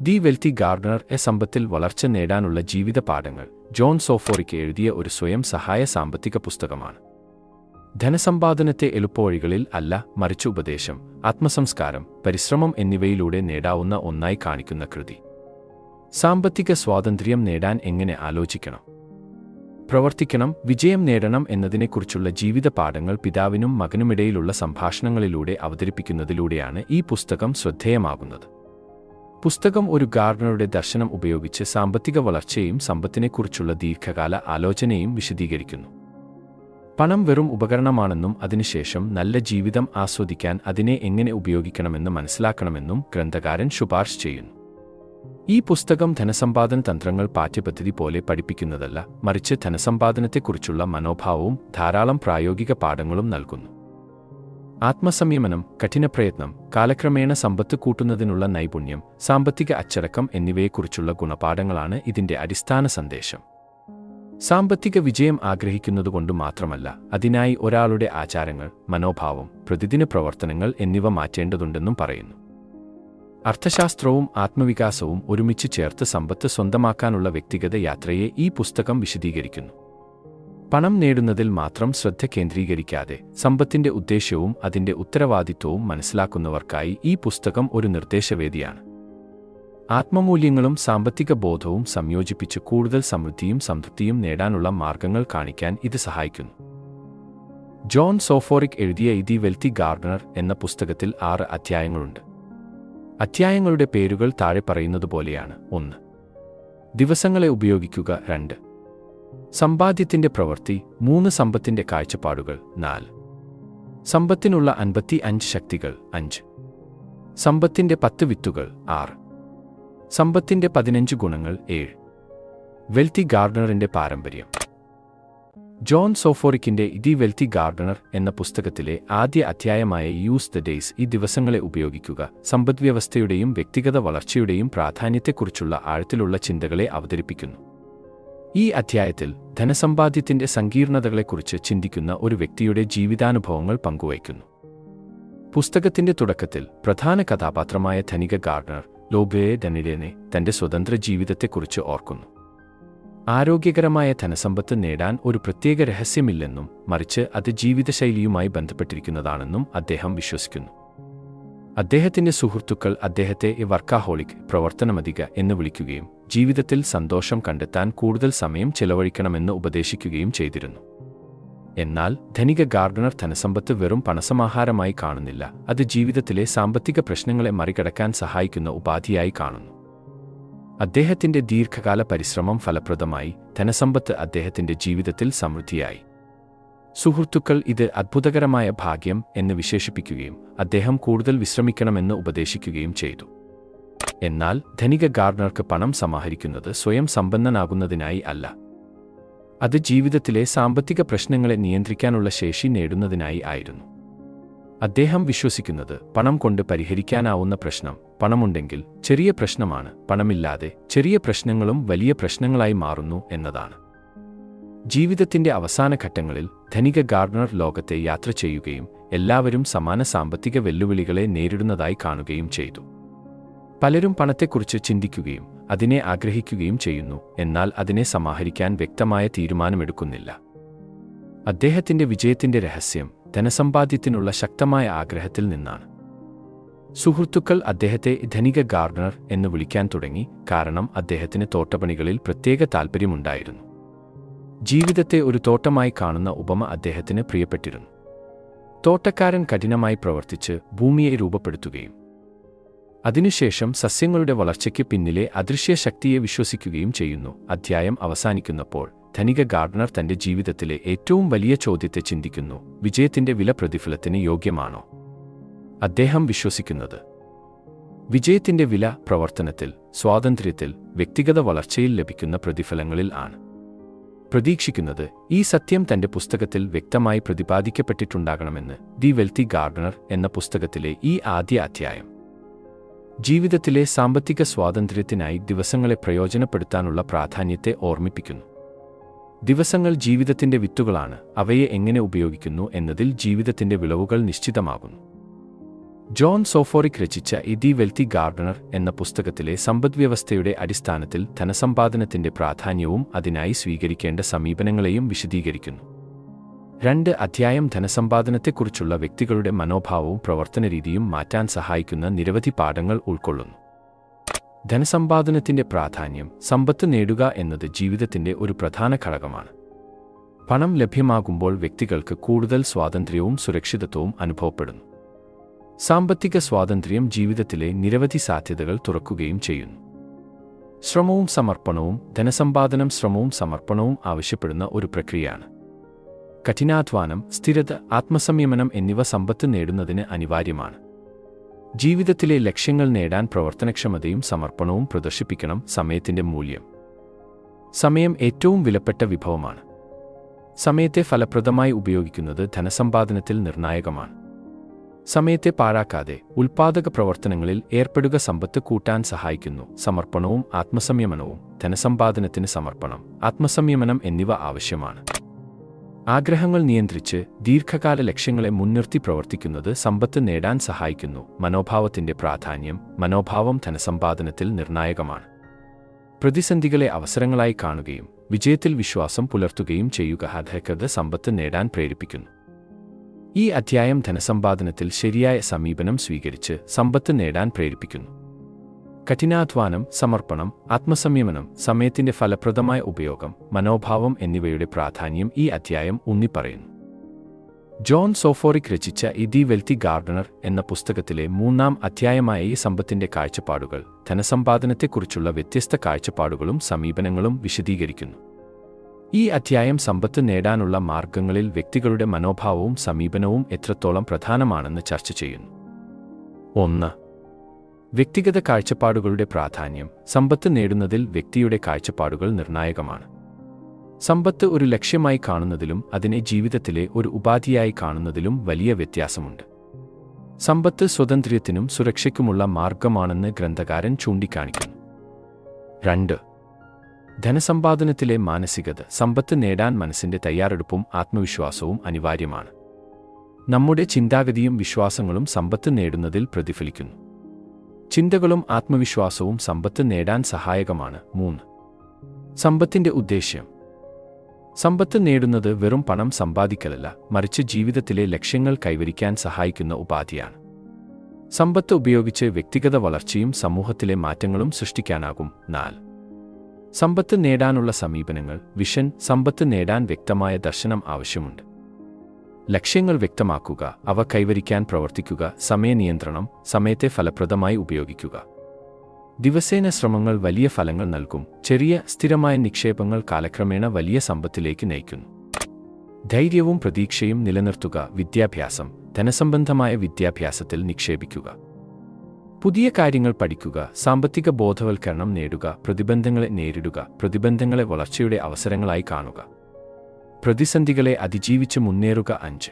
The wealthy gardener A സമ്പത്തിൽ വളർച്ച നേടാനുള്ള ജീവിത പാഠങ്ങൾ ജോൺ സോഫോറിക്ക് എഴുതിയ ഒരു സ്വയം സഹായ സാമ്പത്തിക പുസ്തകമാണ്. ധനസമ്പാദനത്തെ എളുപ്പവഴികളിൽ അല്ല മറിച്ച് ഉപദേശം ആത്മസംസ്കാരം പരിശ്രമം എന്നിവയിലൂടെ നേടാവുന്ന ഒന്നായി കാണിക്കുന്ന കൃതി. സാമ്പത്തിക സ്വാതന്ത്ര്യം നേടാൻ എങ്ങനെ ആലോചിക്കണം? പ്രവർത്തിക്കണം വിജയം നേടണം എന്നതിനെക്കുറിച്ചുള്ള ജീവിത പാഠങ്ങൾ പിതാവിനും മകനുമിടയിലുള്ള സംഭാഷണങ്ങളിലൂടെ അവതരിപ്പിക്കുന്നതിലൂടെയാണ് ഈ പുസ്തകം ശ്രദ്ധേയമാകുന്നത്. പുസ്തകം ഒരു ഗാർഡനറുടെ ദർശനം ഉപയോഗിച്ച് സാമ്പത്തിക വളർച്ചയും സമ്പത്തിനെക്കുറിച്ചുള്ള ദീർഘകാല ആലോചനയും വിശദീകരിക്കുന്നു. പണം വെറും ഉപകരണമാണെന്നും അതിനുശേഷം നല്ല ജീവിതം ആസ്വദിക്കാൻ അതിനെ എങ്ങനെ ഉപയോഗിക്കണമെന്ന് മനസ്സിലാക്കണമെന്നും ഗ്രന്ഥകാരൻ ശുപാർശ ചെയ്യുന്നു. ഈ പുസ്തകം ധനസമ്പാദന തന്ത്രങ്ങൾ പാഠ്യപദ്ധതി പോലെ പഠിപ്പിക്കുന്നതല്ല മറിച്ച് ധനസമ്പാദനത്തെക്കുറിച്ചുള്ള മനോഭാവവും ധാരാളം പ്രായോഗിക പാഠങ്ങളും നൽകുന്നു. ആത്മസംയമനം കഠിനപ്രയത്നം കാലക്രമേണ സമ്പത്ത് കൂട്ടുന്നതിനുള്ള നൈപുണ്യം സാമ്പത്തിക അച്ചടക്കം എന്നിവയെക്കുറിച്ചുള്ള ഗുണപാഠങ്ങളാണ് ഇതിന്റെ അടിസ്ഥാന സന്ദേശം. സാമ്പത്തിക വിജയം ആഗ്രഹിക്കുന്നതുകൊണ്ട് മാത്രമല്ല അതിനായി ഒരാളുടെ ആചാരങ്ങൾ മനോഭാവം പ്രതിദിന പ്രവർത്തനങ്ങൾ എന്നിവ മാറ്റേണ്ടതുണ്ടെന്നും പറയുന്നു. അർത്ഥശാസ്ത്രവും ആത്മവികാസവും ഒരുമിച്ച് ചേർത്ത് സമ്പത്ത് സ്വന്തമാക്കാനുള്ള വ്യക്തിഗത യാത്രയെ ഈ പുസ്തകം വിശദീകരിക്കുന്നു. പണം നേടുന്നതിൽ മാത്രം ശ്രദ്ധ കേന്ദ്രീകരിക്കാതെ സമ്പത്തിന്റെ ഉദ്ദേശ്യവും അതിന്റെ ഉത്തരവാദിത്വവും മനസ്സിലാക്കുന്നവർക്കായി ഈ പുസ്തകം ഒരു നിർദ്ദേശവേദിയാണ്. ആത്മമൂല്യങ്ങളും സാമ്പത്തിക ബോധവും സംയോജിപ്പിച്ച് കൂടുതൽ സമൃദ്ധിയും സംതൃപ്തിയും നേടാനുള്ള മാർഗങ്ങൾ കാണിക്കാൻ ഇത് സഹായിക്കുന്നു. ജോൺ സോഫോറിക് എഴുതിയ ഇതി വെൽത്തി ഗാർഡനർ എന്ന പുസ്തകത്തിൽ ആറ് അധ്യായങ്ങളുണ്ട്. അധ്യായങ്ങളുടെ പേരുകൾ താഴെ പറയുന്നതുപോലെയാണ് ഒന്ന്. ദിവസങ്ങളെ ഉപയോഗിക്കുക. രണ്ട്. സമ്പാദ്യത്തിന്റെ പ്രവൃത്തി മൂന്ന് സമ്പത്തിന്റെ കാഴ്ചപ്പാടുകൾ നാല്. സമ്പത്തിനുള്ള അൻപത്തി അഞ്ച് ശക്തികൾ അഞ്ച്. സമ്പത്തിന്റെ പത്ത് വിത്തുകൾ ആറ്. സമ്പത്തിന്റെ പതിനഞ്ച് ഗുണങ്ങൾ ഏഴ്. വെൽത്തി ഗാർഡനറിന്റെ പാരമ്പര്യം. ജോൺ സോഫോറിക്കിന്റെ ദി വെൽത്തി ഗാർഡനർ എന്ന പുസ്തകത്തിലെ ആദ്യ അധ്യായമായ യൂസ് ദ ഡേയ്സ് ഈ ദിവസങ്ങളെ ഉപയോഗിക്കുക സമ്പദ്വ്യവസ്ഥയുടെയും വ്യക്തിഗത വളർച്ചയുടെയും പ്രാധാന്യത്തെക്കുറിച്ചുള്ള ആഴത്തിലുള്ള ചിന്തകളെ അവതരിപ്പിക്കുന്നു. ഈ അധ്യായത്തിൽ ധനസമ്പാദ്യത്തിന്റെ സങ്കീർണതകളെക്കുറിച്ച് ചിന്തിക്കുന്ന ഒരു വ്യക്തിയുടെ ജീവിതാനുഭവങ്ങൾ പങ്കുവയ്ക്കുന്നു. പുസ്തകത്തിന്റെ തുടക്കത്തിൽ പ്രധാന കഥാപാത്രമായ ധനിക ഗാർഡനർ ലോബേ ഡനിലേനെ തന്റെ സ്വതന്ത്ര ജീവിതത്തെക്കുറിച്ച് ഓർക്കുന്നു. ആരോഗ്യകരമായ ധനസമ്പത്ത് നേടാൻ ഒരു പ്രത്യേക രഹസ്യമില്ലെന്നും മറിച്ച് അത് ജീവിതശൈലിയുമായി ബന്ധപ്പെട്ടിരിക്കുന്നതാണെന്നും അദ്ദേഹം വിശ്വസിക്കുന്നു. അദ്ദേഹത്തിന്റെ സുഹൃത്തുക്കൾ അദ്ദേഹത്തെ എ വർക്കാഹോളിക് പ്രവർത്തനമധിക എന്ന് വിളിക്കുകയും ജീവിതത്തിൽ സന്തോഷം കണ്ടെത്താൻ കൂടുതൽ സമയം ചെലവഴിക്കണമെന്ന് ഉപദേശിക്കുകയും ചെയ്തിരുന്നു. എന്നാൽ ധനിക ഗാർഡനർ ധനസമ്പത്ത് വെറും പണസമാഹാരമായി കാണുന്നില്ല അത് ജീവിതത്തിലെ സാമ്പത്തിക പ്രശ്നങ്ങളെ മറികടക്കാൻ സഹായിക്കുന്ന ഉപാധിയായി കാണുന്നു. അദ്ദേഹത്തിന്റെ ദീർഘകാല പരിശ്രമം ഫലപ്രദമായി ധനസമ്പത്ത് അദ്ദേഹത്തിന്റെ ജീവിതത്തിൽ സമൃദ്ധിയായി. സുഹൃത്തുക്കൾ ഇത് അത്ഭുതകരമായ ഭാഗ്യം എന്ന് വിശേഷിപ്പിക്കുകയും അദ്ദേഹം കൂടുതൽ വിശ്രമിക്കണമെന്ന് ഉപദേശിക്കുകയും ചെയ്തു. എന്നാൽ ധനിക ഗാർഡനർക്ക് പണം സമാഹരിക്കുന്നത് സ്വയം സമ്പന്നനാകുന്നതിനായി അല്ല. അത് ജീവിതത്തിലെ സാമ്പത്തിക പ്രശ്നങ്ങളെ നിയന്ത്രിക്കാനുള്ള ശേഷി നേടുന്നതിനായി ആയിരുന്നു. അദ്ദേഹം വിശ്വസിക്കുന്നത് പണം കൊണ്ട് പരിഹരിക്കാനാവുന്ന പ്രശ്നം പണമുണ്ടെങ്കിൽ ചെറിയ പ്രശ്നമാണ് പണമില്ലാതെ ചെറിയ പ്രശ്നങ്ങളും വലിയ പ്രശ്നങ്ങളായി മാറുന്നു എന്നതാണ്. ജീവിതത്തിന്റെ അവസാന ഘട്ടങ്ങളിൽ ധനിക ഗാർഡനർ ലോകത്തെ യാത്ര ചെയ്യുകയും എല്ലാവരും സമാന സാമ്പത്തിക വെല്ലുവിളികളെ നേരിടുന്നതായി കാണുകയും ചെയ്തു. പലരും പണത്തെക്കുറിച്ച് ചിന്തിക്കുകയും അതിനെ ആഗ്രഹിക്കുകയും ചെയ്യുന്നു എന്നാൽ അതിനെ സമാഹരിക്കാൻ വ്യക്തമായ തീരുമാനമെടുക്കുന്നില്ല. അദ്ദേഹത്തിന്റെ വിജയത്തിന്റെ രഹസ്യം ധനസമ്പാദ്യത്തിനുള്ള ശക്തമായ ആഗ്രഹത്തിൽ നിന്നാണ്. സുഹൃത്തുക്കൾ അദ്ദേഹത്തെ ധനിക ഗാർഡനർ എന്ന് വിളിക്കാൻ തുടങ്ങി കാരണം അദ്ദേഹത്തിന് തോട്ടപ്പണികളിൽ പ്രത്യേക താൽപ്പര്യമുണ്ടായിരുന്നു. ജീവിതത്തെ ഒരു തോട്ടമായി കാണുന്ന ഉപമ അദ്ദേഹത്തിന് പ്രിയപ്പെട്ടിരുന്നു. തോട്ടക്കാരൻ കഠിനമായി പ്രവർത്തിച്ച് ഭൂമിയെ രൂപപ്പെടുത്തുകയും അതിനുശേഷം സസ്യങ്ങളുടെ വളർച്ചയ്ക്ക് പിന്നിലെ അദൃശ്യ ശക്തിയെ വിശ്വസിക്കുകയും ചെയ്യുന്നു. അധ്യായം അവസാനിക്കുന്നപ്പോൾ ധനിക ഗാർഡനർ തന്റെ ജീവിതത്തിലെ ഏറ്റവും വലിയ ചോദ്യത്തെ ചിന്തിക്കുന്നു. വിജയത്തിന്റെ വില പ്രതിഫലത്തിന് യോഗ്യമാണോ? അദ്ദേഹം വിശ്വസിക്കുന്നത്. വിജയത്തിന്റെ വില പ്രവർത്തനത്തിൽ സ്വാതന്ത്ര്യത്തിൽ വ്യക്തിഗത വളർച്ചയിൽ ലഭിക്കുന്ന പ്രതിഫലങ്ങളിൽ ആണ്. പ്രതീക്ഷിക്കുന്നത് ഈ സത്യം തന്റെ പുസ്തകത്തിൽ വ്യക്തമായി പ്രതിപാദിക്കപ്പെട്ടിട്ടുണ്ടാകണമെന്ന് ദി വെൽത്തി ഗാർഡനർ എന്ന പുസ്തകത്തിലെ ഈ ആദ്യ അധ്യായം. ജീവിതത്തിലെ സാമ്പത്തിക സ്വാതന്ത്ര്യത്തിനായി ദിവസങ്ങളെ പ്രയോജനപ്പെടുത്താനുള്ള പ്രാധാന്യത്തെ ഓർമ്മിപ്പിക്കുന്നു. ദിവസങ്ങൾ ജീവിതത്തിന്റെ വിത്തുകളാണ് അവയെ എങ്ങനെ ഉപയോഗിക്കുന്നു എന്നതിൽ ജീവിതത്തിന്റെ വിളവുകൾ നിശ്ചിതമാകുന്നു. ജോൺ സോഫോറിക് രചിച്ച ഇതി വെൽത്തി ഗാർഡനർ എന്ന പുസ്തകത്തിലെ സമ്പദ്വ്യവസ്ഥയുടെ അടിസ്ഥാനത്തിൽ ധനസമ്പാദനത്തിന്റെ പ്രാധാന്യവും അതിനായി സ്വീകരിക്കേണ്ട സമീപനങ്ങളെയും വിശദീകരിക്കുന്നു. രണ്ട് അധ്യായം ധനസമ്പാദനത്തെക്കുറിച്ചുള്ള വ്യക്തികളുടെ മനോഭാവവും പ്രവർത്തനരീതിയും മാറ്റാൻ സഹായിക്കുന്ന നിരവധി പാഠങ്ങൾ ഉൾക്കൊള്ളുന്നു. ധനസമ്പാദനത്തിന്റെ പ്രാധാന്യം സമ്പത്ത് നേടുക എന്നത് ജീവിതത്തിന്റെ ഒരു പ്രധാന ഘടകമാണ്. പണം ലഭ്യമാകുമ്പോൾ വ്യക്തികൾക്ക് കൂടുതൽ സ്വാതന്ത്ര്യവും സുരക്ഷിതത്വവും അനുഭവപ്പെടുന്നു. സാമ്പത്തിക സ്വാതന്ത്ര്യം ജീവിതത്തിലെ നിരവധി സാധ്യതകൾ തുറക്കുകയും ചെയ്യുന്നു. ശ്രമവും സമർപ്പണവും ധനസമ്പാദനം ശ്രമവും സമർപ്പണവും ആവശ്യപ്പെടുന്ന ഒരു പ്രക്രിയയാണ്. കഠിനാധ്വാനം സ്ഥിരത ആത്മസംയമനം എന്നിവ സമ്പത്ത് നേടുന്നതിന് അനിവാര്യമാണ്. ജീവിതത്തിലെ ലക്ഷ്യങ്ങൾ നേടാൻ പ്രവർത്തനക്ഷമതയും സമർപ്പണവും പ്രദർശിപ്പിക്കണം സമയത്തിന്റെ മൂല്യം. സമയം ഏറ്റവും വിലപ്പെട്ട വിഭവമാണ്. സമയത്തെ ഫലപ്രദമായി ഉപയോഗിക്കുന്നത് ധനസമ്പാദനത്തിൽ നിർണായകമാണ്. സമയത്തെ പാഴാക്കാതെ ഉൽപാദക പ്രവർത്തനങ്ങളിൽ ഏർപ്പെടുക സമ്പത്ത് കൂട്ടാൻ സഹായിക്കുന്നു. സമർപ്പണവും ആത്മസംയമനവും ധനസമ്പാദനത്തിന് സമർപ്പണം ആത്മസംയമനം എന്നിവ ആവശ്യമാണ്. ആഗ്രഹങ്ങൾ നിയന്ത്രിച്ച് ദീർഘകാല ലക്ഷ്യങ്ങളെ മുൻനിർത്തി പ്രവർത്തിക്കുന്നത് സമ്പത്ത് നേടാൻ സഹായിക്കുന്നു. മനോഭാവത്തിന്റെ പ്രാധാന്യം മനോഭാവം ധനസമ്പാദനത്തിൽ നിർണായകമാണ്. പ്രതിസന്ധികളെ അവസരങ്ങളായി കാണുകയും വിജയത്തിൽ വിശ്വാസം പുലർത്തുകയും ചെയ്യുക അധികൃത സമ്പത്ത് നേടാൻ പ്രേരിപ്പിക്കുന്നു. ഈ അധ്യായം ധനസമ്പാദനത്തിൽ ശരിയായ സമീപനം സ്വീകരിച്ച് സമ്പത്ത് നേടാൻ പ്രേരിപ്പിക്കുന്നു. കഠിനാധ്വാനം സമർപ്പണം ആത്മസംയമനം സമയത്തിന്റെ ഫലപ്രദമായ ഉപയോഗം മനോഭാവം എന്നിവയുടെ പ്രാധാന്യം ഈ അധ്യായം ഊന്നിപ്പറയുന്നു ജോൺ സോഫോറിക് രചിച്ച ഇതി വെൽത്തി ഗാർഡനർ എന്ന പുസ്തകത്തിലെ മൂന്നാം അധ്യായമായ ഈ സമ്പത്തിന്റെ കാഴ്ചപ്പാടുകൾ ധനസമ്പാദനത്തെക്കുറിച്ചുള്ള വ്യത്യസ്ത കാഴ്ചപ്പാടുകളും സമീപനങ്ങളും വിശദീകരിക്കുന്നു. ഈ അധ്യായം സമ്പത്ത് നേടാനുള്ള മാർഗങ്ങളിൽ വ്യക്തികളുടെ മനോഭാവവും സമീപനവും എത്രത്തോളം പ്രധാനമാണെന്ന് ചർച്ച ചെയ്യുന്നു. ഒന്ന്. വ്യക്തിഗത കാഴ്ചപ്പാടുകളുടെ പ്രാധാന്യം. സമ്പത്ത് നേടുന്നതിൽ വ്യക്തിയുടെ കാഴ്ചപ്പാടുകൾ നിർണായകമാണ്. സമ്പത്ത് ഒരു ലക്ഷ്യമായി കാണുന്നതിലും അതിനെ ജീവിതത്തിലെ ഒരു ഉപാധിയായി കാണുന്നതിലും വലിയ വ്യത്യാസമുണ്ട്. സമ്പത്ത് സ്വതന്ത്ര്യത്തിനും സുരക്ഷയ്ക്കുമുള്ള മാർഗമാണെന്ന് ഗ്രന്ഥകാരൻ ചൂണ്ടിക്കാണിക്കുന്നു. രണ്ട്. ധനസമ്പാദനത്തിലെ മാനസികത സമ്പത്ത് നേടാൻ മനസ്സിന്റെ തയ്യാറെടുപ്പും ആത്മവിശ്വാസവും അനിവാര്യമാണ്. നമ്മുടെ ചിന്താഗതിയും വിശ്വാസങ്ങളും സമ്പത്ത് നേടുന്നതിൽ പ്രതിഫലിക്കുന്നു. ചിന്തകളും ആത്മവിശ്വാസവും സമ്പത്ത് നേടാൻ സഹായകമാണ്. മൂന്ന്. സമ്പത്തിന്റെ ഉദ്ദേശ്യം. സമ്പത്ത് നേടുന്നത് വെറും പണം സമ്പാദിക്കലല്ല മറിച്ച് ജീവിതത്തിലെ ലക്ഷ്യങ്ങൾ കൈവരിക്കാൻ സഹായിക്കുന്ന ഉപാധിയാണ്. സമ്പത്ത് ഉപയോഗിച്ച് വ്യക്തിഗത വളർച്ചയും സമൂഹത്തിലെ മാറ്റങ്ങളും സൃഷ്ടിക്കാനാകും. നാല്. സമ്പത്ത് നേടാനുള്ള സമീപനങ്ങൾ വിഷൻ സമ്പത്ത് നേടാൻ വ്യക്തമായ ദർശനം ആവശ്യമുണ്ട്. ലക്ഷ്യങ്ങൾ വ്യക്തമാക്കുക അവ കൈവരിക്കാൻ പ്രവർത്തിക്കുക സമയനിയന്ത്രണം സമയത്തെ ഫലപ്രദമായി ഉപയോഗിക്കുക. ദിവസേന ശ്രമങ്ങൾ വലിയ ഫലങ്ങൾ നൽകും ചെറിയ സ്ഥിരമായ നിക്ഷേപങ്ങൾ കാലക്രമേണ വലിയ സമ്പത്തിലേക്ക് നയിക്കുന്നു. ധൈര്യവും പ്രതീക്ഷയും നിലനിർത്തുക വിദ്യാഭ്യാസം ധനസംബന്ധമായ വിദ്യാഭ്യാസത്തിൽ നിക്ഷേപിക്കുക. പുതിയ കാര്യങ്ങൾ പഠിക്കുക സാമ്പത്തിക ബോധവൽക്കരണം നേടുക പ്രതിബന്ധങ്ങളെ നേരിടുക പ്രതിബന്ധങ്ങളെ വളർച്ചയുടെ അവസരങ്ങളായി കാണുക. പ്രതിസന്ധികളെ അതിജീവിച്ച് മുന്നേറുക അഞ്ച്.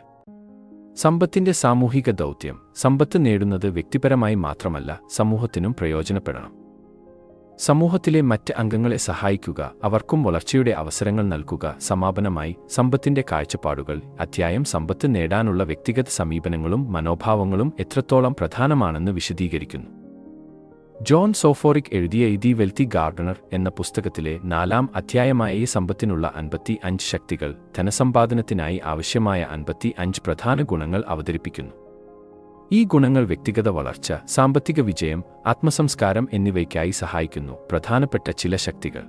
സമ്പത്തിന്റെ സാമൂഹിക ദൗത്യം. സമ്പത്ത് നേടുന്നത് വ്യക്തിപരമായി മാത്രമല്ല സമൂഹത്തിനും പ്രയോജനപ്പെടണം. സമൂഹത്തിലെ മറ്റ് അംഗങ്ങളെ സഹായിക്കുക അവർക്കും വളർച്ചയുടെ അവസരങ്ങൾ നൽകുക സമാപനമായി സമ്പത്തിന്റെ കാഴ്ചപ്പാടുകൾ അധ്യായം സമ്പത്ത് നേടാനുള്ള വ്യക്തിഗത സമീപനങ്ങളും മനോഭാവങ്ങളും എത്രത്തോളം പ്രധാനമാണെന്ന് വിശദീകരിക്കുന്നു. ജോൺ സോഫോറിക് എഴുതിയ ഇതി വെൽത്തി ഗാർഡനർ എന്ന പുസ്തകത്തിലെ നാലാം അധ്യായമായ ഈ സമ്പത്തിനുള്ള അൻപത്തി അഞ്ച് ശക്തികൾ ധനസമ്പാദനത്തിനായി ആവശ്യമായ അൻപത്തി അഞ്ച് പ്രധാന ഗുണങ്ങൾ അവതരിപ്പിക്കുന്നു. ഈ ഗുണങ്ങൾ വ്യക്തിഗത വളർച്ച സാമ്പത്തിക വിജയം ആത്മസംസ്കാരം എന്നിവയ്ക്കായി സഹായിക്കുന്നു പ്രധാനപ്പെട്ട ചില ശക്തികൾ.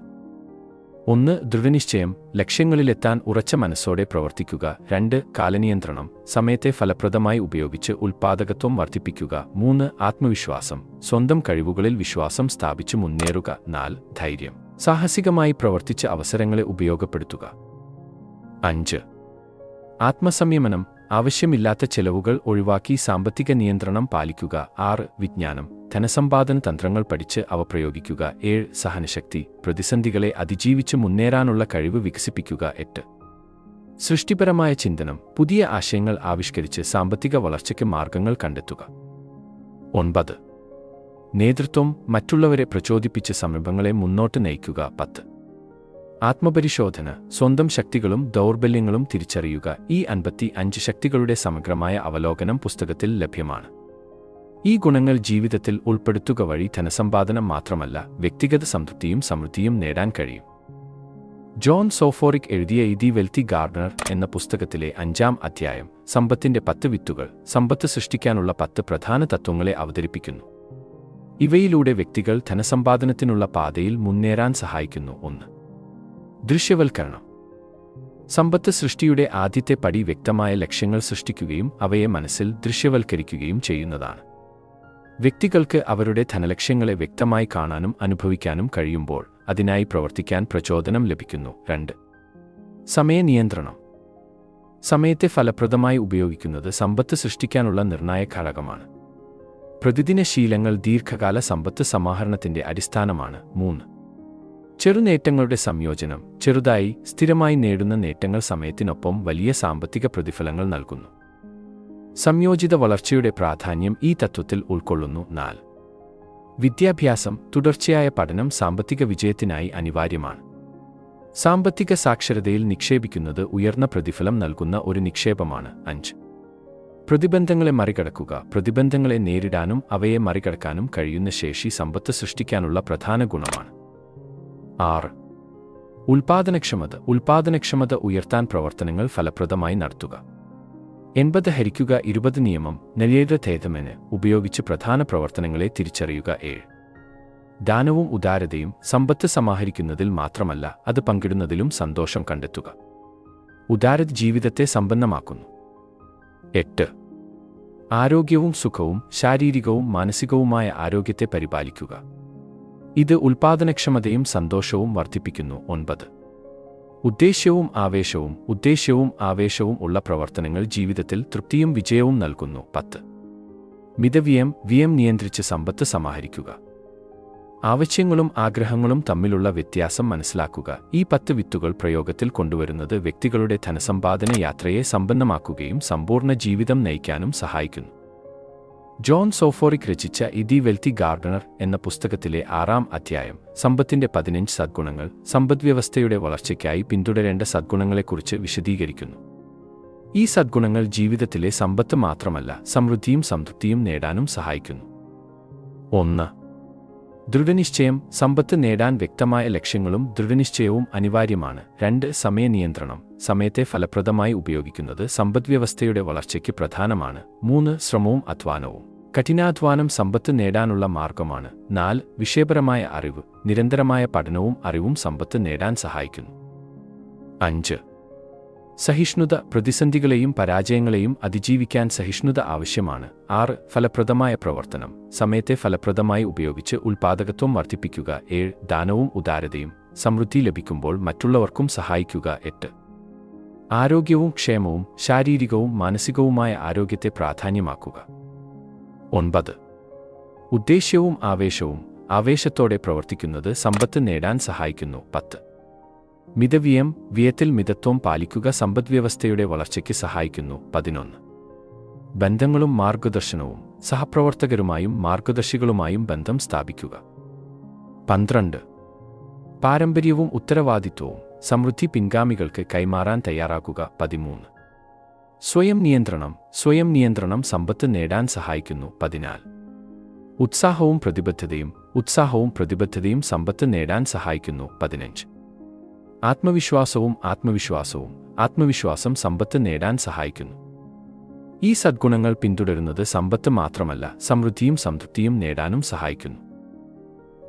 ഒന്ന് ദൃഢനിശ്ചയം ലക്ഷ്യങ്ങളിലെത്താൻ ഉറച്ച മനസ്സോടെ പ്രവർത്തിക്കുക. രണ്ട് കാലനിയന്ത്രണം സമയത്തെ ഫലപ്രദമായി ഉപയോഗിച്ച് ഉൽപാദകത്വം വർദ്ധിപ്പിക്കുക. മൂന്ന് ആത്മവിശ്വാസം സ്വന്തം കഴിവുകളിൽ വിശ്വാസം സ്ഥാപിച്ചു മുന്നേറുക. നാല് ധൈര്യം സാഹസികമായി പ്രവർത്തിച്ച് അവസരങ്ങളെ ഉപയോഗപ്പെടുത്തുക. അഞ്ച് ആത്മസംയമനം ആവശ്യമില്ലാത്ത ചെലവുകൾ ഒഴിവാക്കി സാമ്പത്തിക നിയന്ത്രണം പാലിക്കുക. ആറ് വിജ്ഞാനം. ധനസമ്പാദന തന്ത്രങ്ങൾ പഠിച്ച് അവ പ്രയോഗിക്കുക. ഏഴ് സഹനശക്തി. പ്രതിസന്ധികളെ അതിജീവിച്ച് മുന്നേറാനുള്ള കഴിവ് വികസിപ്പിക്കുക. എട്ട്. സൃഷ്ടിപരമായ ചിന്തനം. പുതിയ ആശയങ്ങൾ ആവിഷ്കരിച്ച് സാമ്പത്തിക വളർച്ചയ്ക്ക് മാർഗങ്ങൾ കണ്ടെത്തുക. ഒൻപത്. നേതൃത്വം മറ്റുള്ളവരെ പ്രചോദിപ്പിച്ച് സംരംഭങ്ങളെ മുന്നോട്ട് നയിക്കുക. പത്ത്. ആത്മപരിശോധന സ്വന്തം ശക്തികളും ദൗർബല്യങ്ങളും തിരിച്ചറിയുക ഈ അൻപത്തി അഞ്ച് ശക്തികളുടെ സമഗ്രമായ അവലോകനം പുസ്തകത്തിൽ ലഭ്യമാണ്. ഈ ഗുണങ്ങൾ ജീവിതത്തിൽ ഉൾപ്പെടുത്തുക വഴി ധനസമ്പാദനം മാത്രമല്ല വ്യക്തിഗത സംതൃപ്തിയും സമൃദ്ധിയും നേടാൻ കഴിയും. ജോൺ സോഫോറിക് എഴുതിയ ഇതി വെൽത്തി ഗാർഡനർ എന്ന പുസ്തകത്തിലെ അഞ്ചാം അധ്യായം സമ്പത്തിന്റെ പത്ത് വിത്തുകൾ സമ്പത്ത് സൃഷ്ടിക്കാനുള്ള പത്ത് പ്രധാന തത്വങ്ങളെ അവതരിപ്പിക്കുന്നു. ഇവയിലൂടെ വ്യക്തികൾ ധനസമ്പാദനത്തിനുള്ള പാതയിൽ മുന്നേറാൻ സഹായിക്കുന്നു. ഒന്ന്. ദൃശ്യവൽക്കരണം. സമ്പത്ത് സൃഷ്ടിയുടെ ആദ്യത്തെ പടി വ്യക്തമായ ലക്ഷ്യങ്ങൾ സൃഷ്ടിക്കുകയും അവയെ മനസ്സിൽ ദൃശ്യവൽക്കരിക്കുകയും ചെയ്യുന്നതാണ്. വ്യക്തികൾക്ക് അവരുടെ ധനലക്ഷ്യങ്ങളെ വ്യക്തമായി കാണാനും അനുഭവിക്കാനും കഴിയുമ്പോൾ അതിനായി പ്രവർത്തിക്കാൻ പ്രചോദനം ലഭിക്കുന്നു. രണ്ട്. സമയനിയന്ത്രണം സമയത്തെ ഫലപ്രദമായി ഉപയോഗിക്കുന്നത് സമ്പത്ത് സൃഷ്ടിക്കാനുള്ള നിർണായക ഘടകമാണ്. പ്രതിദിന ശീലങ്ങൾ ദീർഘകാല സമ്പത്ത് സമാഹരണത്തിന്റെ അടിസ്ഥാനമാണ്. മൂന്ന്. ചെറുനേട്ടങ്ങളുടെ സംയോജനം ചെറുതായി സ്ഥിരമായി നേടുന്ന നേട്ടങ്ങൾ സമയത്തിനൊപ്പം വലിയ സാമ്പത്തിക പ്രതിഫലങ്ങൾ നൽകുന്നു. സംയോജിത വളർച്ചയുടെ പ്രാധാന്യം ഈ തത്വത്തിൽ ഉൾക്കൊള്ളുന്നു. നാല്. വിദ്യാഭ്യാസം തുടർച്ചയായ പഠനം സാമ്പത്തിക വിജയത്തിനായി അനിവാര്യമാണ്. സാമ്പത്തിക സാക്ഷരതയിൽ നിക്ഷേപിക്കുന്നത് ഉയർന്ന പ്രതിഫലം നൽകുന്ന ഒരു നിക്ഷേപമാണ്. അഞ്ച്. പ്രതിബന്ധങ്ങളെ മറികടക്കുക പ്രതിബന്ധങ്ങളെ നേരിടാനും അവയെ മറികടക്കാനും കഴിയുന്ന ശേഷി സമ്പത്ത് സൃഷ്ടിക്കാനുള്ള പ്രധാന ഗുണമാണ്. ആറ്. ഉൽപാദനക്ഷമത ഉൽപാദനക്ഷമത ഉയർത്താൻ പ്രവർത്തനങ്ങൾ ഫലപ്രദമായി നടത്തുക. എൺപത് ഹരിക്കുക ഇരുപത് നിയമം നെല്ലിയുടെ തേതമെന് ഉപയോഗിച്ച് പ്രധാന പ്രവർത്തനങ്ങളെ തിരിച്ചറിയുക. ഏഴ്. ദാനവും ഉദാരതയും സമ്പത്ത് സമാഹരിക്കുന്നതിൽ മാത്രമല്ല അത് പങ്കിടുന്നതിലും സന്തോഷം കണ്ടെത്തുക. ഉദാരത ജീവിതത്തെ സമ്പന്നമാക്കുന്നു. എട്ട്. ആരോഗ്യവും സുഖവും ശാരീരികവും മാനസികവുമായ ആരോഗ്യത്തെ പരിപാലിക്കുക. ഇത് ഉൽപാദനക്ഷമതയും സന്തോഷവും വർദ്ധിപ്പിക്കുന്നു. ഒൻപത്. ഉദ്ദേശ്യവും ആവേശവും ഉദ്ദേശ്യവും ആവേശവും ഉള്ള പ്രവർത്തനങ്ങൾ ജീവിതത്തിൽ തൃപ്തിയും വിജയവും നൽകുന്നു. പത്ത്. മിതവ്യം വ്യയം നിയന്ത്രിച്ച് സമ്പത്ത് സമാഹരിക്കുക. ആവശ്യങ്ങളും ആഗ്രഹങ്ങളും തമ്മിലുള്ള വ്യത്യാസം മനസ്സിലാക്കുക. ഈ പത്ത് വിത്തുകൾ പ്രയോഗത്തിൽ കൊണ്ടുവരുന്നത് വ്യക്തികളുടെ ധനസമ്പാദന യാത്രയെ സമ്പന്നമാക്കുകയും സമ്പൂർണ ജീവിതം നയിക്കാനും സഹായിക്കുന്നു. ജോൺ സോഫോറിക് രചിച്ച ഇതി വെൽത്തി ഗാർഡനർ എന്ന പുസ്തകത്തിലെ ആറാം അധ്യായം സമ്പത്തിന്റെ പതിനഞ്ച് സദ്ഗുണങ്ങൾ സമ്പദ്വ്യവസ്ഥയുടെ വളർച്ചയ്ക്കായി പിന്തുടരേണ്ട സദ്ഗുണങ്ങളെക്കുറിച്ച് വിശദീകരിക്കുന്നു. ഈ സദ്ഗുണങ്ങൾ ജീവിതത്തിലെ സമ്പത്ത് മാത്രമല്ല സമൃദ്ധിയും സംതൃപ്തിയും നേടാനും സഹായിക്കുന്നു. ഒന്ന്. ദൃഢനിശ്ചയം സമ്പത്ത് നേടാൻ വ്യക്തമായ ലക്ഷ്യങ്ങളും ദൃഢനിശ്ചയവും അനിവാര്യമാണ്. രണ്ട്. സമയനിയന്ത്രണം സമയത്തെ ഫലപ്രദമായി ഉപയോഗിക്കുന്നത് സമ്പദ്വ്യവസ്ഥയുടെ വളർച്ചയ്ക്ക് പ്രധാനമാണ്. മൂന്ന്. ശ്രമവും അധ്വാനവും. കഠിനാധ്വാനം സമ്പത്ത് നേടാനുള്ള മാർഗമാണ്. നാല് വിഷയപരമായ അറിവ് നിരന്തരമായ പഠനവും അറിവും സമ്പത്ത് നേടാൻ സഹായിക്കുന്നു. അഞ്ച് സഹിഷ്ണുത പ്രതിസന്ധികളെയും പരാജയങ്ങളെയും അതിജീവിക്കാൻ സഹിഷ്ണുത ആവശ്യമാണ്. ആറ് ഫലപ്രദമായ പ്രവർത്തനം സമയത്തെ ഫലപ്രദമായി ഉപയോഗിച്ച് ഉൽപാദകത്വം വർദ്ധിപ്പിക്കുക. ഏഴ് ദാനവും ഉദാരതയും സമൃദ്ധി ലഭിക്കുമ്പോൾ മറ്റുള്ളവർക്കും സഹായിക്കുക. എട്ട് ആരോഗ്യവും ക്ഷേമവും ശാരീരികവും മാനസികവുമായ ആരോഗ്യത്തെ പ്രാധാന്യമാക്കുക. ഒൻപത്. ഉദ്ദേശ്യവും ആവേശവും ആവേശത്തോടെ പ്രവർത്തിക്കുന്നത് സമ്പത്ത് നേടാൻ സഹായിക്കുന്നു. പത്ത്. മിതവ്യം വ്യയത്തിൽ മിതത്വം പാലിക്കുക സമ്പദ്വ്യവസ്ഥയുടെ വളർച്ചയ്ക്ക് സഹായിക്കുന്നു. പതിനൊന്ന്. ബന്ധങ്ങളും മാർഗദർശനവും സഹപ്രവർത്തകരുമായും മാർഗദർശികളുമായും ബന്ധം സ്ഥാപിക്കുക. പന്ത്രണ്ട്. പാരമ്പര്യവും ഉത്തരവാദിത്വവും സമൃദ്ധി പിൻഗാമികൾക്ക് കൈമാറാൻ തയ്യാറാക്കുക. പതിമൂന്ന്. സ്വയം നിയന്ത്രണം സ്വയം നിയന്ത്രണം സമ്പത്ത് നേടാൻ സഹായിക്കുന്നു. പതിനാൽ ഉത്സാഹവും പ്രതിബദ്ധതയും ഉത്സാഹവും പ്രതിബദ്ധതയും സമ്പത്ത് നേടാൻ സഹായിക്കുന്നു. പതിനഞ്ച് ആത്മവിശ്വാസവും ആത്മവിശ്വാസവും ആത്മവിശ്വാസം സമ്പത്ത് നേടാൻ സഹായിക്കുന്നു. ഈ സദ്ഗുണങ്ങൾ പിന്തുടരുന്നത് സമ്പത്ത് മാത്രമല്ല സമൃദ്ധിയും സംതൃപ്തിയും നേടാനും സഹായിക്കുന്നു.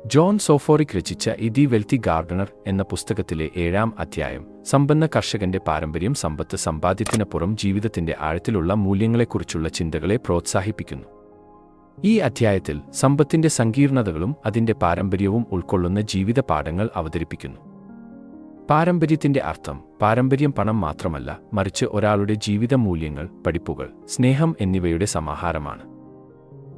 ജോൺ സോഫോറിക് രചിച്ച ദി വെൽത്തി ഗാർഡനർ എന്ന പുസ്തകത്തിലെ ഏഴാം അധ്യായം സമ്പന്ന കർഷകന്റെ പാരമ്പര്യം സമ്പത്ത് സമ്പാദ്യത്തിനപ്പുറം ജീവിതത്തിന്റെ ആഴത്തിലുള്ള മൂല്യങ്ങളെക്കുറിച്ചുള്ള ചിന്തകളെ പ്രോത്സാഹിപ്പിക്കുന്നു. ഈ അധ്യായത്തിൽ സമ്പത്തിന്റെ സങ്കീർണതകളും അതിന്റെ പാരമ്പര്യവും ഉൾക്കൊള്ളുന്ന ജീവിത പാഠങ്ങൾ അവതരിപ്പിക്കുന്നു. പാരമ്പര്യത്തിന്റെ അർത്ഥം പാരമ്പര്യം പണം മാത്രമല്ല മറിച്ച് ഒരാളുടെ ജീവിത മൂല്യങ്ങൾ പഠിപ്പുകൾ സ്നേഹം എന്നിവയുടെ സമാഹാരമാണ്.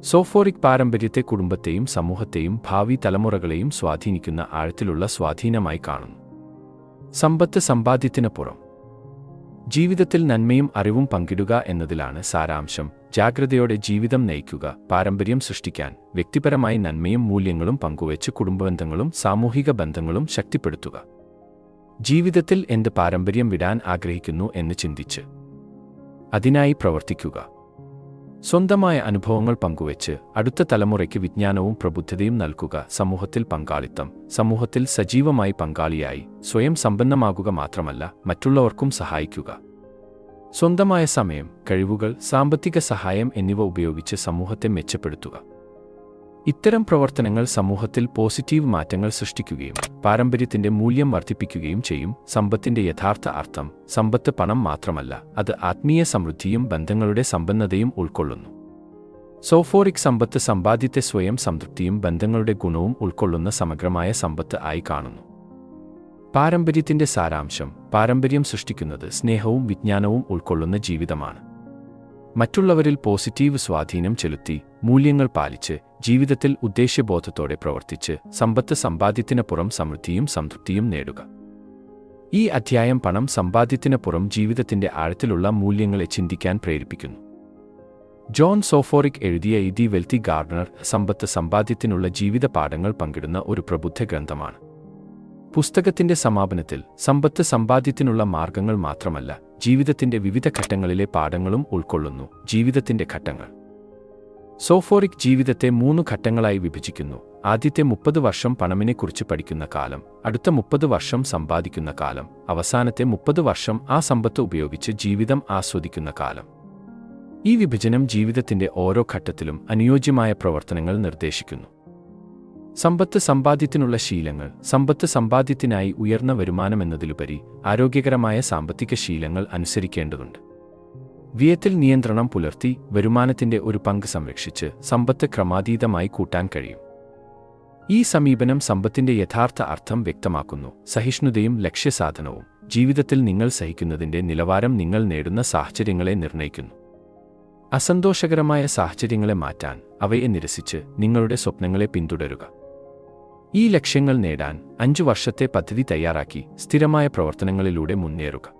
സോഫോറിക് പാരമ്പര്യത്തെ കുടുംബത്തെയും സമൂഹത്തെയും ഭാവി തലമുറകളെയും സ്വാധീനിക്കുന്ന ആഴത്തിലുള്ള സ്വാധീനമായി കാണുന്നു. സമ്പത്ത് സമ്പാദ്യത്തിനപ്പുറം ജീവിതത്തിൽ നന്മയും അറിവും പങ്കിടുക എന്നതിലാണ് സാരാംശം. ജാഗ്രതയോടെ ജീവിതം നയിക്കുക പാരമ്പര്യം സൃഷ്ടിക്കാൻ വ്യക്തിപരമായി നന്മയും മൂല്യങ്ങളും പങ്കുവച്ച് കുടുംബബന്ധങ്ങളും സാമൂഹിക ബന്ധങ്ങളും ശക്തിപ്പെടുത്തുക. ജീവിതത്തിൽ എന്ത് പാരമ്പര്യം വിടാൻ ആഗ്രഹിക്കുന്നു എന്ന് ചിന്തിച്ച് അതിനായി പ്രവർത്തിക്കുക. സ്വന്തമായ അനുഭവങ്ങൾ പങ്കുവച്ച് അടുത്ത തലമുറയ്ക്ക് വിജ്ഞാനവും പ്രബുദ്ധതയും നൽകുക സമൂഹത്തിൽ പങ്കാളിത്തം സമൂഹത്തിൽ സജീവമായി പങ്കാളിയായി സ്വയം സമ്പന്നമാകുക മാത്രമല്ല മറ്റുള്ളവർക്കും സഹായിക്കുക. സ്വന്തമായ സമയം കഴിവുകൾ സാമ്പത്തിക സഹായം എന്നിവ ഉപയോഗിച്ച് സമൂഹത്തെ മെച്ചപ്പെടുത്തുക. ഇത്തരം പ്രവർത്തനങ്ങൾ സമൂഹത്തിൽ പോസിറ്റീവ് മാറ്റങ്ങൾ സൃഷ്ടിക്കുകയും പാരമ്പര്യത്തിന്റെ മൂല്യം വർദ്ധിപ്പിക്കുകയും ചെയ്യും. സമ്പത്തിന്റെ യഥാർത്ഥ അർത്ഥം സമ്പത്ത് പണം മാത്രമല്ല അത് ആത്മീയ സമൃദ്ധിയും ബന്ധങ്ങളുടെ സമ്പന്നതയും ഉൾക്കൊള്ളുന്നു. സോഫോറിക് സമ്പത്ത് സമ്പാദ്യത്തെ സ്വയം സംതൃപ്തിയും ബന്ധങ്ങളുടെ ഗുണവും ഉൾക്കൊള്ളുന്ന സമഗ്രമായ സമ്പത്ത് ആയി കാണുന്നു. പാരമ്പര്യത്തിന്റെ സാരാംശം പാരമ്പര്യം സൃഷ്ടിക്കുന്നത് സ്നേഹവും വിജ്ഞാനവും ഉൾക്കൊള്ളുന്ന ജീവിതമാണ്. മറ്റുള്ളവരിൽ പോസിറ്റീവ് സ്വാധീനം ചെലുത്തി മൂല്യങ്ങൾ പാലിച്ച് ജീവിതത്തിൽ ഉദ്ദേശ്യബോധത്തോടെ പ്രവർത്തിച്ച് സമ്പത്ത് സമ്പാദ്യത്തിനപ്പുറം സമൃദ്ധിയും സംതൃപ്തിയും നേടുക. ഈ അധ്യായം പണം സമ്പാദ്യത്തിനപ്പുറം ജീവിതത്തിന്റെ ആഴത്തിലുള്ള മൂല്യങ്ങളെ ചിന്തിക്കാൻ പ്രേരിപ്പിക്കുന്നു. ജോൺ സോഫോറിക് എഴുതിയ ഇതി വെൽത്തി ഗാർഡനർ സമ്പത്ത് സമ്പാദ്യത്തിനുള്ള ജീവിത പാഠങ്ങൾ പങ്കിടുന്ന ഒരു പ്രബുദ്ധ ഗ്രന്ഥമാണ്. പുസ്തകത്തിന്റെ സമാപനത്തിൽ സമ്പത്ത് സമ്പാദ്യത്തിനുള്ള മാർഗങ്ങൾ മാത്രമല്ല ജീവിതത്തിന്റെ വിവിധ ഘട്ടങ്ങളിലെ പാഠങ്ങളും ഉൾക്കൊള്ളുന്നു. ജീവിതത്തിന്റെ ഘട്ടങ്ങൾ. സോഫോറിക് ജീവിതത്തെ മൂന്ന് ഘട്ടങ്ങളായി വിഭജിക്കുന്നു. ആദ്യത്തെ മുപ്പത് വർഷം പണമിനെക്കുറിച്ച് പഠിക്കുന്ന കാലം അടുത്ത മുപ്പത് വർഷം സമ്പാദിക്കുന്ന കാലം അവസാനത്തെ മുപ്പത് വർഷം ആ സമ്പത്ത് ഉപയോഗിച്ച് ജീവിതം ആസ്വദിക്കുന്ന കാലം. ഈ വിഭജനം ജീവിതത്തിന്റെ ഓരോ ഘട്ടത്തിലും അനുയോജ്യമായ പ്രവർത്തനങ്ങൾ നിർദ്ദേശിക്കുന്നു. സമ്പത്ത് സമ്പാദ്യത്തിനുള്ള ശീലങ്ങൾ സമ്പത്ത് സമ്പാദ്യത്തിനായി ഉയർന്ന വരുമാനമെന്നതിലുപരി ആരോഗ്യകരമായ സാമ്പത്തിക ശീലങ്ങൾ അനുസരിക്കേണ്ടതുണ്ട്. വ്യയത്തിൽ നിയന്ത്രണം പുലർത്തി വരുമാനത്തിന്റെ ഒരു പങ്ക് സംരക്ഷിച്ച് സമ്പത്ത് ക്രമാതീതമായി കൂട്ടാൻ കഴിയും. ഈ സമീപനം സമ്പത്തിന്റെ യഥാർത്ഥ അർത്ഥം വ്യക്തമാക്കുന്നു. സഹിഷ്ണുതയും ലക്ഷ്യസാധനവും ജീവിതത്തിൽ നിങ്ങൾ സഹിക്കുന്നതിന്റെ നിലവാരം നിങ്ങൾ നേടുന്ന സാഹചര്യങ്ങളെ നിർണയിക്കുന്നു. അസന്തോഷകരമായ സാഹചര്യങ്ങളെ മാറ്റാൻ അവയെ നിരസിച്ച് നിങ്ങളുടെ സ്വപ്നങ്ങളെ പിന്തുടരുക. ഈ ലക്ഷ്യങ്ങൾ നേടാൻ അഞ്ചു വർഷത്തെ പദ്ധതി തയ്യാറാക്കി സ്ഥിരമായ പ്രവർത്തനങ്ങളിലൂടെ മുന്നേറുക.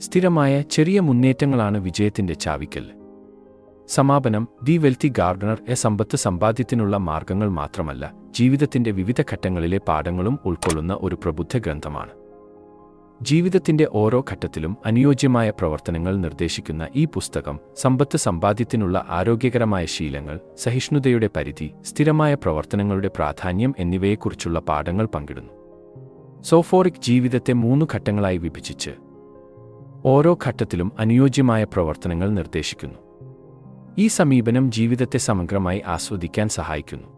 സ്ഥിരമായ ചെറിയ മുന്നേറ്റങ്ങളാണ് വിജയത്തിന്റെ ചാവിക്കൽ. സമാപനം ദി വെൽത്തി ഗാർഡനർ എ സമ്പത്ത് സമ്പാദ്യത്തിനുള്ള മാർഗങ്ങൾ മാത്രമല്ല ജീവിതത്തിന്റെ വിവിധ ഘട്ടങ്ങളിലെ പാഠങ്ങളും ഉൾക്കൊള്ളുന്ന ഒരു പ്രബുദ്ധ ഗ്രന്ഥമാണ്. ജീവിതത്തിന്റെ ഓരോ ഘട്ടത്തിലും അനുയോജ്യമായ പ്രവർത്തനങ്ങൾ നിർദ്ദേശിക്കുന്ന ഈ പുസ്തകം സമ്പത്ത് സമ്പാദ്യത്തിനുള്ള ആരോഗ്യകരമായ ശീലങ്ങൾ സഹിഷ്ണുതയുടെ പരിധി സ്ഥിരമായ പ്രവർത്തനങ്ങളുടെ പ്രാധാന്യം എന്നിവയെക്കുറിച്ചുള്ള പാഠങ്ങൾ പങ്കിടുന്നു. സോഫോറിക് ജീവിതത്തെ മൂന്ന് ഘട്ടങ്ങളായി വിഭജിച്ച് ഓരോ ഘട്ടത്തിലും അനുയോജ്യമായ പ്രവർത്തനങ്ങൾ നിർദ്ദേശിക്കുന്നു. ഈ സമീപനം ജീവിതത്തെ സമഗ്രമായി ആസ്വദിക്കാൻ സഹായിക്കുന്നു.